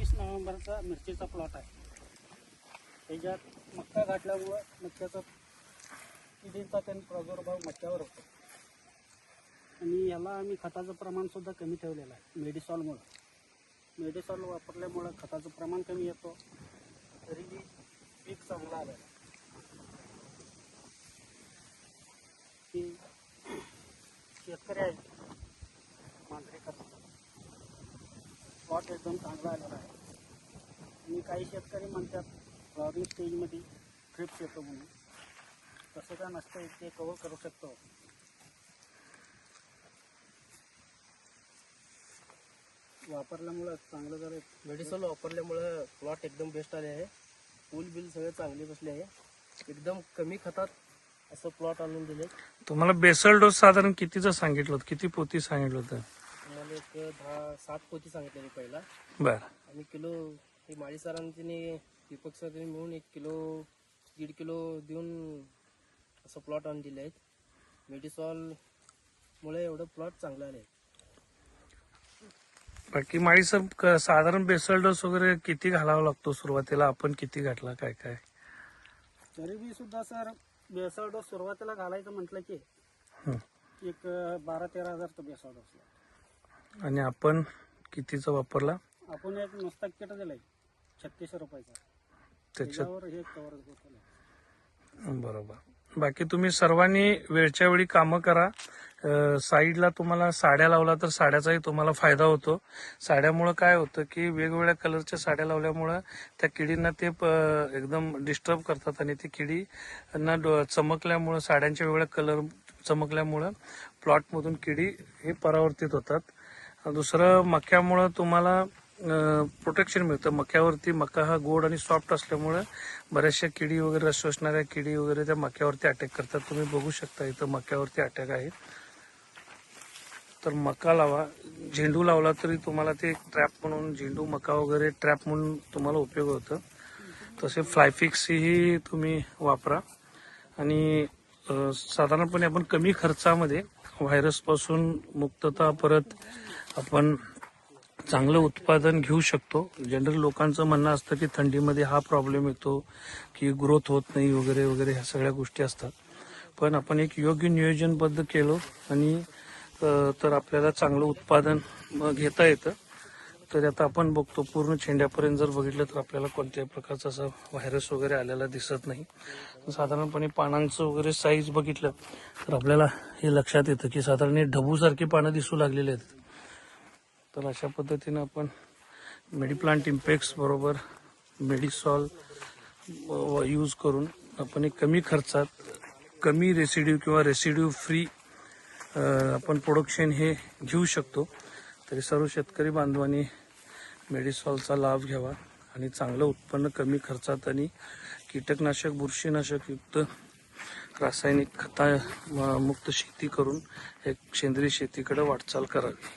वीस नोव्हेंबरचा मिरचीचा प्लॉट आहे. त्याच्यात मक्का घातल्यामुळं मक्याचा किडींचा त्यांनी प्रादुर्भाव मक्यावर होतो. आणि याला आम्ही खताचं प्रमाणसुद्धा कमी ठेवलेलं आहे मेडिसॉलमुळं मेडिसॉल वापरल्यामुळं खताचं प्रमाण कमी येतो तरीही पीक चांगलं आलं की शेतकरी आहे मांजरे करतात एकदम चांगला आलेला आहे. आणि काही शेतकरी म्हणतात फ्लॉवरिंग स्टेजमध्ये ट्रिप्स येतो म्हणून. तसं काय नसतं ते कव्हर करू शकतो. वापरल्यामुळं चांगलं जर मेडिसिन वापरल्यामुळं प्लॉट एकदम बेस्ट आले आहे. फुल बिल सगळे चांगले बसले आहे. एकदम कमी खतात असं प्लॉट आणून दिले. तुम्हाला बेसल डोस साधारण कितीचं सांगितलं होतं? किती पोती सांगितलं होतं? तुम्हाला एक दहा सात पोती सांगितलेली पहिला. बर. आणि किलो हे माळी सरांनी दीपक सर त्यांनी मिळून एक किलो दीड किलो देऊन असं प्लॉट आणून दिले आहेत. मेडिसॉल मुळे एवढं प्लॉट चांगलं आले बाकी माळी सर क- साधारण बेसल डोस वगैरे किती घालावा लागतो सुरुवातीला? आपण किती घातला? काय काय? तरी बी सुद्धा सर बेसळ डोस सुरुवातीला घालायचं म्हटलं की. एक बारा तेरा हजारचा बेसळ डोस आणि आपण कितीचा वापरला? आपण एक नुसता किट दिलाय छत्तीसशे रुपयाचा. त्याच्यावर हे कव्हर बरोबर. बाकी तुम्ही सर्वांनी वेळच्या वेळी कामं करा. साईडला तुम्हाला साड्या लावला तर साड्याचाही तुम्हाला फायदा होतो. साड्यामुळं काय होतं की वेगवेगळ्या कलरच्या साड्या लावल्यामुळं त्या किडींना ते एकदम डिस्टर्ब करतात आणि ती किडी ना चमकल्यामुळं साड्यांच्या वेगवेगळ्या कलर चमकल्यामुळं प्लॉटमधून किडी हे परावर्तित होतात. दुसरं मक्यामुळं तुम्हाला प्रोटेक्शन मिळतं. मक्यावरती मका हा गोड आणि सॉफ्ट असल्यामुळं बऱ्याचशा किडी वगैरे रस शोषणाऱ्या किडी वगैरे त्या मक्यावरती अटॅक करतात. तुम्ही बघू शकता इथं मक्यावरती अटॅक आहे तर मका लावा. झेंडू लावला तरी तुम्हाला ते ट्रॅप म्हणून झेंडू मका वगैरे ट्रॅप म्हणून तुम्हाला उपयोग होतं. तसे फ्लायफिक्स ही तुम्ही वापरा. आणि साधारणपणे आपण कमी खर्चामध्ये व्हायरसपासून मुक्तता परत आपण चांगलं उत्पादन घेऊ शकतो. जनरल लोकांचं म्हणणं असतं की थंडीमध्ये हा प्रॉब्लेम येतो की ग्रोथ होत नाही वगैरे वगैरे ह्या सगळ्या गोष्टी असतात. पण आपण एक योग्य नियोजनबद्ध केलो आणि तर आपल्याला चांगलं उत्पादन घेता येतं. तर आता आपण बघतो पूर्ण छेंड्यापर्यंत जर बघितलं तर आपल्याला कोणत्याही प्रकारचा असा व्हायरस वगैरे आलेला दिसत नाही. साधारणपणे पानांचं वगैरे साईज बघितलं तर आपल्याला हे लक्षात येतं की साधारण हे ढबूसारखी पानं दिसू लागलेली आहेत. तर अशा पद्धतीनं आपण मेडिप्लांट इम्पेक्स बरोबर मेडिसॉल यूज करून आपण एक कमी खर्चात कमी रेसिड्यू किंवा रेसिड्यू फ्री आपण प्रोडक्शन हे घेऊ शकतो. तरी सर्व शेतकरी बांधवांनी मेडिसॉलचा लाभ घ्यावा आणि चांगलं उत्पन्न कमी खर्चात आणि कीटकनाशक बुरशीनाशकयुक्त रासायनिक खता मुक्त शेती करून एक सेंद्रिय शेतीकडे वाटचाल करावी.